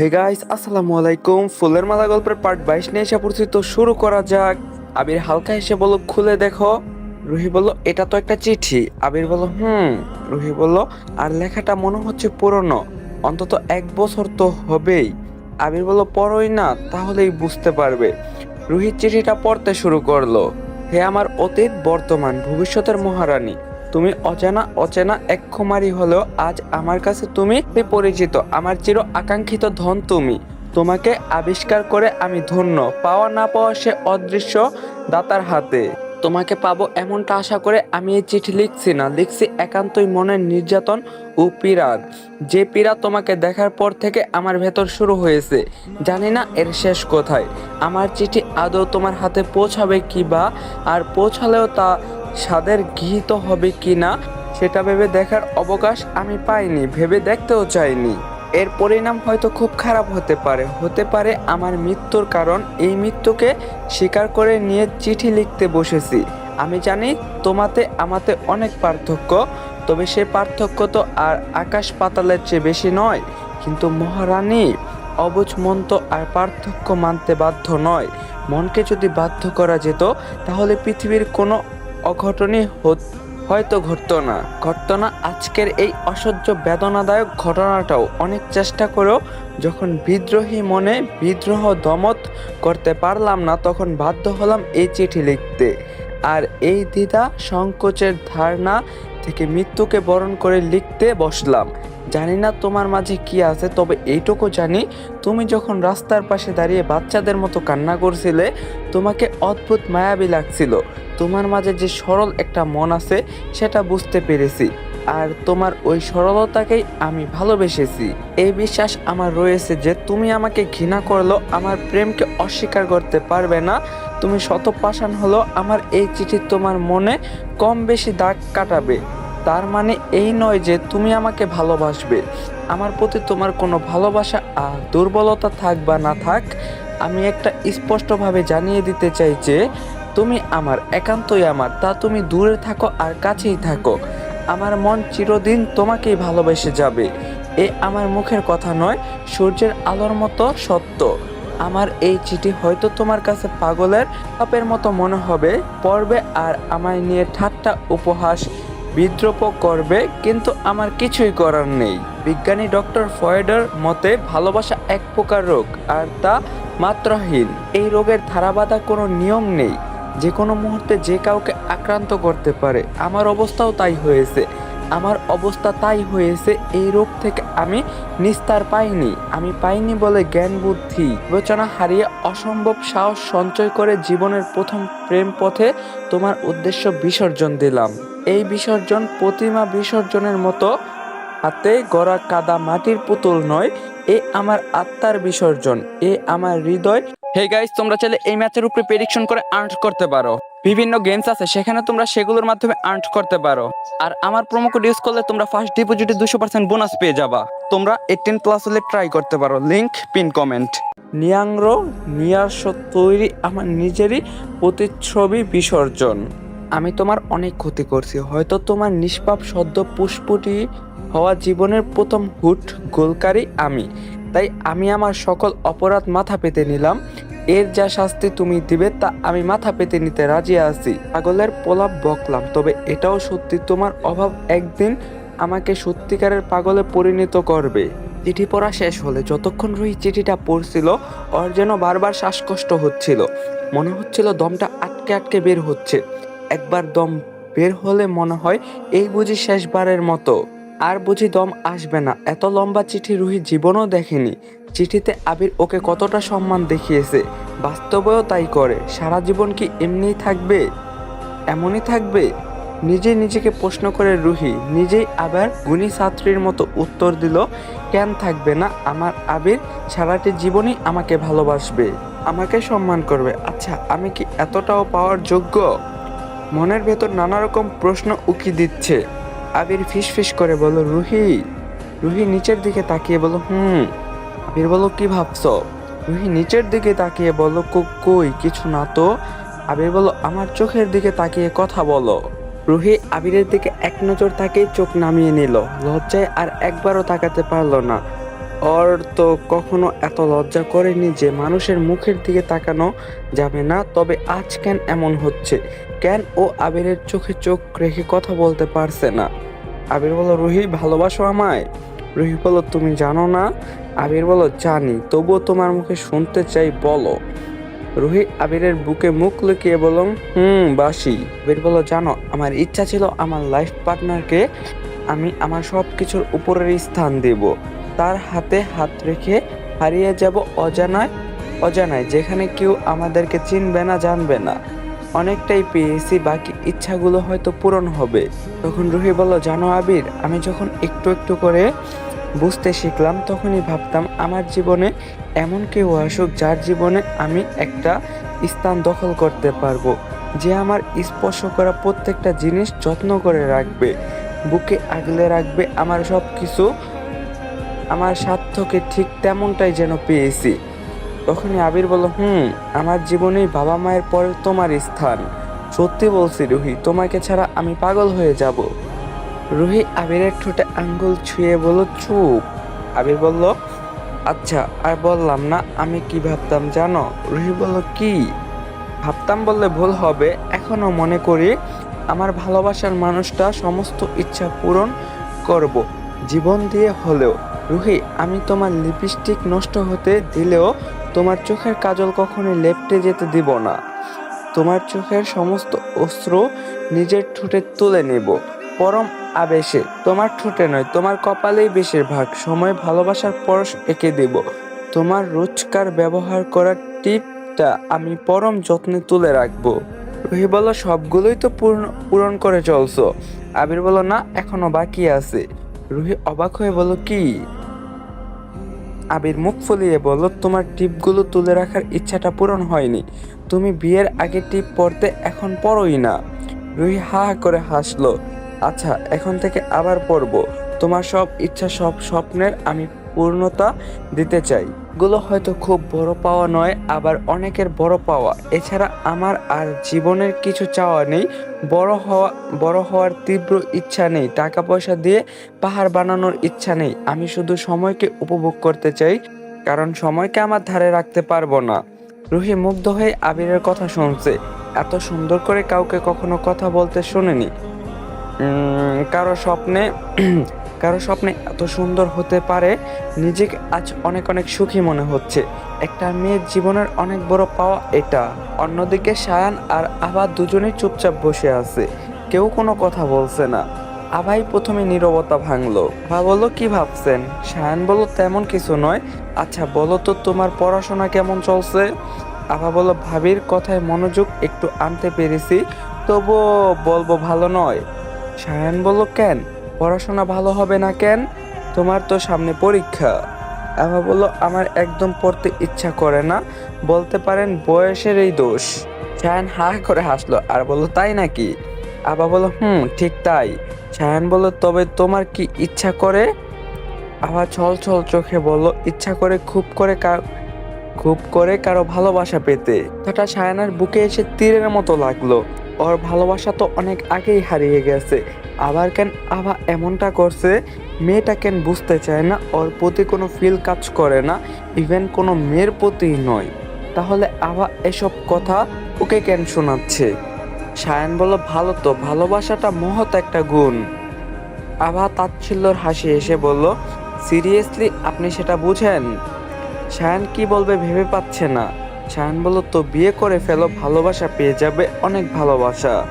Hey guys আসসালামু আলাইকুম। ফুলের মালা গল্পের পার্ট বাইশ নিয়ে এসে পড়ছি। তো শুরু করা যাক। আবির হালকা এসে বলল, খুলে দেখো। রুহি বলল, এটা তো একটা চিঠি। আবির বলল, হুম। রুহি বলল, আর লেখাটা মনে হচ্ছে পুরনো। অন্তত এক বছর তো হবেই। আবির বলল, পড়োই না, তাহলেই বুঝতে পারবে। রুহি চিঠিটা পড়তে শুরু করল। হে আমার অতীত, বর্তমান, ভবিষ্যতের মহারানী। তুমি অজানা, অচেনা এক কুমারী হলেও আজ আমার কাছে তুমি পরিচিত আমার চির আকাঙ্ক্ষিত ধন তুমি। তোমাকে আবিষ্কার করে আমি ধন্য। পাওয়া না পাওয়া সে অদৃশ্য দাতার হাতে। তোমাকে পাবো এমনটা আশা করে আমি এই চিঠি লিখছি না। লিখছি একান্তই মনের নির্যাতন ও পীড়ার। যে পীড়া তোমাকে দেখার পর থেকে আমার ভেতর শুরু হয়েছে। জানি না এর শেষ কোথায়। আমার চিঠি আদৌ তোমার হাতে পৌঁছাবে কি বা? আর পৌঁছালেও তা স্বাদের গৃহীত হবে কি না সেটা ভেবে দেখার অবকাশ আমি পাইনি, ভেবে দেখতেও চাইনি। এর পরিণাম হয়তো খুব খারাপ হতে পারে। হতে পারে আমার মৃত্যুর কারণ। এই মৃত্যুকে স্বীকার করে নিয়ে চিঠি লিখতে বসেছি। আমি জানি তোমাতে, আমাতে অনেক পার্থক্য, তবে সে পার্থক্য তো আর আকাশ পাতালের চেয়ে বেশি নয়। কিন্তু মহারানী, অবুঝ মন তো আর পার্থক্য মানতে বাধ্য নয়। মনকে যদি বাধ্য করা যেত, তাহলে পৃথিবীর কোনো অঘটনই হয়তো ঘটতো না। ঘটত না আজকের এই অসহ্য বেদনাদায়ক ঘটনাটাও। অনেক চেষ্টা করেও যখন বিদ্রোহী মনে বিদ্রোহ দমত করতে পারলাম না, তখন বাধ্য হলাম এই চিঠি লিখতে। আর এই দ্বিধা সংকোচের ধারণা থেকে মৃত্যুকে বরণ করে লিখতে বসলাম। জানি না তোমার মাঝে কি আছে, তবে এইটুকু জানি, তুমি যখন রাস্তার পাশে দাঁড়িয়ে বাচ্চাদের মতো কান্না করছিলে, তোমাকে অদ্ভুত মায়াবী লাগছিল। তোমার মাঝে যে সরল একটা মন আছে, সেটা বুঝতে পেরেছি। আর তোমার ওই সরলতাকেই আমি ভালোবেসেছি। এই বিশ্বাস আমার রয়েছে যে তুমি আমাকে ঘৃণা করলেও আমার প্রেমকে অস্বীকার করতে পারবে না। তুমি শত পাষাণ হলো, আমার এই চিঠি তোমার মনে কম বেশি দাগ কাটাবে। তার মানে এই নয় যে তুমি আমাকে ভালোবাসবে। আমার প্রতি তোমার কোনো ভালোবাসা আর দুর্বলতা থাক বা না থাক, আমি একটা স্পষ্টভাবে জানিয়ে দিতে চাই যে তুমি আমার, একান্তই আমার, তা তুমি দূরে থাকো আর কাছেই থাকো। আমার মন চিরদিন তোমাকেই ভালোবেসে যাবে। এ আমার মুখের কথা নয়, সূর্যের আলোর মতো সত্য। আমার এই চিঠি হয়তো তোমার কাছে পাগলের পাপের মতো মনে হবে, পড়বে আর আমায় নিয়ে ঠাট্টা উপহাস বিদ্রোপ করবে, কিন্তু আমার কিছুই করার নেই। বিজ্ঞানী ডক্টর ফয়েডার মতে, ভালোবাসা এক প্রকার রোগ, আর তা মাত্রাহীন। এই রোগের ধারাবাধা কোনো নিয়ম নেই। যে কোনো মুহূর্তে যে কাউকে আক্রান্ত করতে পারে। আমার অবস্থাও তাই হয়েছে। আমার অবস্থা তাই হয়েছে, এই রোগ থেকে আমি নিস্তার পাইনি। আমি পাইনি বলে জ্ঞান বুদ্ধি। বিবেচনা হারিয়ে অসম্ভব সাহস সঞ্চয় করে জীবনের প্রথম প্রেম পথে তোমার উদ্দেশ্য বিসর্জন দিলাম। এই বিসর্জন প্রতিমা বিসর্জনের মতো। হাতে গড়া কাদা মাটির পুতুল নয়, এ আমার আত্মার বিসর্জন, এ আমার হৃদয়। হে গাইস তোমরা চাইলে এই ম্যাচের উপরে প্রেডিকশন করে আর্ন করতে পারো। বিভিন্ন গেমস আছে, সেখানে তোমরা সেগুলোর মাধ্যমে আর্ন করতে পারো। আর আমার প্রোমো কোড ইউজ করলে তোমরা ফার্স্ট ডিপোজিটে দুশো পার্সেন্ট বোনাস পেয়ে যাবা। তোমরা এইটিন প্লাস হলে ট্রাই করতে পারো। লিঙ্ক পিন কমেন্ট নিয়াংরো নিয়াস তৈরি আমার নিজেরই প্রতিচ্ছবি বিসর্জন। আমি তোমার অনেক ক্ষতি করছি। হয়তো তোমার নিষ্পাপ, সদ্য পুষ্পটি হওয়া জীবনের প্রথম হুট গোলকারী আমি। তাই আমি আমার সকল অপরাধ মাথা পেতে নিলাম। এর যা শাস্তি তুমি দিবে তা আমি মাথা পেতে নিতে রাজি আছি। পাগলের পোলাপ বকলাম, তবে এটাও সত্যি তোমার অভাব একদিন আমাকে সত্যিকারের পাগলে পরিণত করবে। চিঠি পড়া শেষ হলে যতক্ষণ রুহি চিঠিটা পড়ছিল, ওর যেন বারবার শ্বাসকষ্ট হচ্ছিল। মনে হচ্ছিল দমটা আটকে আটকে বের হচ্ছে। একবার দম বের হলে মনে হয় এই বুঝি শেষবারের মতো। আর বুঝি দম আসবে না। এত লম্বা চিঠি রুহি জীবনও দেখেনি। চিঠিতে আবির ওকে কতটা সম্মান দেখিয়েছে। বাস্তবেও তাই করে। সারা জীবন কি এমনিই থাকবে? এমনই থাকবে? নিজে নিজেকে প্রশ্ন করে রুহি, নিজেই আবার গুণী ছাত্রীর মতো উত্তর দিল, কেন থাকবে না? আমার আবির সারাটি জীবনই আমাকে ভালোবাসবে, আমাকে সম্মান করবে। আচ্ছা আমি কি এতটাও পাওয়ার যোগ্য? মনের ভেতর নানা রকম প্রশ্ন উকি দিচ্ছে। আবির ফিস ফিস করে বলো রুহি রুহি নিচের দিকে তাকিয়ে বলো হুম। আবির বলো কি ভাবছ? রুহি নিচের দিকে তাকিয়ে বলো "কো- কই, কিছু না তো? আবির বলো আমার চোখের দিকে তাকিয়ে কথা বলো। রুহি আবিরের দিকে এক নজর তাকিয়ে চোখ নামিয়ে নিল। লজ্জায় আর একবারও তাকাতে পারল না। ওর তো কখনো এত লজ্জা করেনি যে মানুষের মুখের দিকে তাকানো যাবে না, তবে আজ কেন এমন হচ্ছে? কেন ও আবিরের চোখে চোখ রেখে কথা বলতে পারছে না। আবির বলো রুহি, ভালোবাসো আমায়? রুহি বলো তুমি জানো না? আবির বলো জানি, তবুও তোমার মুখে শুনতে চাই, বলো। রুহি আবিরের বুকে মুখ লুকিয়ে বলল, হুম, বাসি। আবির বলো জানো, আমার ইচ্ছা ছিল আমার লাইফ পার্টনারকে আমি আমার সব কিছুর উপরের স্থান দেব। তার হাতে হাত রেখে হারিয়ে যাব অজানায় অজানায়, যেখানে কেউ আমাদেরকে চিনবে না, জানবে না। অনেকটাই পেয়েছি, বাকি ইচ্ছাগুলো হয়তো পূরণ হবে। তখন রুহি বলল, জানো আবির, আমি যখন একটু একটু করে বুঝতে শিখলাম, তখনই ভাবতাম আমার জীবনে এমন কেউ আসুক যার জীবনে আমি একটা স্থান দখল করতে পারব, যে আমার স্পর্শ করা প্রত্যেকটা জিনিস যত্ন করে রাখবে, বুকে আগলে রাখবে, আমার সব কিছু আমার স্বার্থকে ঠিক তেমনটাই যেন পেয়েছি। তখনই আবির বলল, হুম, আমার জীবনেই বাবা মায়ের পরে তোমার স্থান। সত্যি বলছি রুহি, তোমাকে ছাড়া আমি পাগল হয়ে যাব। রুহি আবিরের ঠোঁটে আঙ্গুল ছুঁয়ে বলল, চুপ। আবির বলল আচ্ছা আর বললাম না, আমি কি ভাবতাম জানো? রুহি বলল, কি? ভাবতাম বললে ভুল হবে, এখনও মনে করি, আমার ভালোবাসার মানুষটা সমস্ত ইচ্ছা পূরণ করব, জীবন দিয়ে হলেও। রুহি, আমি তোমার লিপস্টিক নষ্ট হতে দিলেও তোমার চোখের কাজল কখনোই লেপটে যেতে দিব না। তোমার চোখের সমস্ত অস্ত্র নিজের ঠোঁটে তুলে নেব। পরম আবেশে, তোমার ঠোঁটে নয়, তোমার কপালেই বেশিরভাগ। সময় ভালোবাসার পরশ এঁকে দেব। তোমার রোজকার ব্যবহার করার টিপটা আমি পরম যত্নে তুলে রাখব। রুহি বলল, সবগুলোই তো পূর্ণ, পূরণ করে চলছো। আবির বলল, না, এখনও বাকি আছে। রুহি অবাক হয়ে বলল, কি? আবির মুখ ফুলিয়ে বলল, তোমার টিপগুলো তুলে রাখার ইচ্ছাটা পূরণ হয়নি। তুমি বিয়ের আগে টিপ পড়তে এখন পড়োই না। রুহি হা করে হাসলো আচ্ছা এখন থেকে আবার পড়ব তোমার সব ইচ্ছা, সব স্বপ্নের আমি পূর্ণতা দিতে চাই। গুলো হয়তো খুব বড় পাওয়া নয়, আবার অনেকের বড় পাওয়া। এছাড়া আমার আর জীবনের কিছু চাওয়া নেই, বড় হওয়া বড় হওয়ার তীব্র ইচ্ছা নেই টাকা পয়সা দিয়ে পাহাড় বানানোর ইচ্ছা নেই। আমি শুধু সময়কে উপভোগ করতে চাই, কারণ সময়কে আমার ধারে রাখতে পারব না। রুহি মুগ্ধ হয়ে আবিরের কথা শুনছে। এত সুন্দর করে কাউকে কখনো কথা বলতে শুনিনি। কারও স্বপ্নে কারও স্বপ্নে এত সুন্দর হতে পারে, নিজেকে আজ অনেক অনেক সুখী মনে হচ্ছে। একটা মেয়ের জীবনের অনেক বড় পাওয়া এটা। অন্যদিকে সায়ান আর আবার দুজনেই চুপচাপ বসে আছে। কেউ কোনো কথা বলছে না। আভাই প্রথমে নীরবতা ভাঙলো। আভা বলল, কি ভাবছেন? সায়ান বলল, তেমন কিছু নয়। আচ্ছা বলো তো তোমার পড়াশোনা কেমন চলছে? আভা বলল, ভাবির কথায় মনোযোগ একটু আনতে পেরেছি, তবুও বলব ভালো নয়। সায়ান বলল, কেন? পড়াশোনা ভালো হবে না কেন? তোমার তো সামনে পরীক্ষা। আভা বলল, আমার একদম পড়তে ইচ্ছা করে না। বলতে পারেন বয়সের এই দোষ। সায়ান হা করে হাসলো। আর বলল, তাই নাকি? আবা বলল, হুম, ঠিক তাই। সায়ান বলল, তবে তোমার কি ইচ্ছা করে? আভা ছল ছল চোখে বলল, ইচ্ছা করে খুব করে খুব করে কারও ভালোবাসা পেতে। কথাটা সায়ানের বুকে এসে তীরের মতো লাগল। ওর ভালোবাসা তো অনেক আগেই হারিয়ে গেছে। আবার কেন আভা এমনটা করছে? মেয়েটা কেন বুঝতে চায় না, ওর প্রতি কোনো ফিল কাজ করে না ইভেন কোনো মেয়ের প্রতি নয়। তাহলে আভা এসব কথা ওকে কেন শোনাচ্ছে? সায়ান বলল, ভালো তো, ভালোবাসাটা মহৎ একটা গুণ। আভা তাচ্ছিল্যর হাসি এসে বলল সিরিয়াসলি আপনি সেটা বুঝেন? সায়ান কি বলবে ভেবে পাচ্ছে না। সায়ান বলল, তো বিয়ে করে ফেলো, ভালোবাসা পেয়ে যাবে, অনেক ভালোবাসা।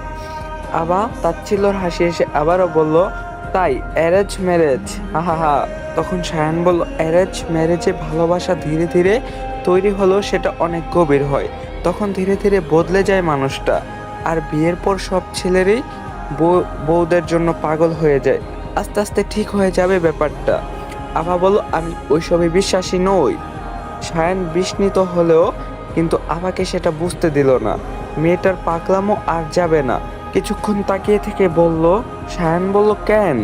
আবা তাচ্ছিল্যর হাসি এসে আবারও বলল, তাই, অ্যারেঞ্জ ম্যারেজ। হা হা তখন সায়ান বলল, অ্যারেঞ্জ ম্যারেজে ভালোবাসা ধীরে ধীরে তৈরি হলেও সেটা অনেক গভীর হয়। তখন ধীরে ধীরে বদলে যায় মানুষটা। আর বিয়ের পর সব ছেলেরই বউ- বউদের জন্য পাগল হয়ে যায়। আস্তে আস্তে ঠিক হয়ে যাবে ব্যাপারটা। আভা বলল, আমি ওইসবে বিশ্বাসী নই। সায়ান বিস্মিত হলেও কিন্তু আভাকে সেটা বুঝতে দিল না। মেয়েটার পাগলামো আর যাবে না। কিছুক্ষণ তাকিয়ে থেকে বলল সায়ান বলল কেন?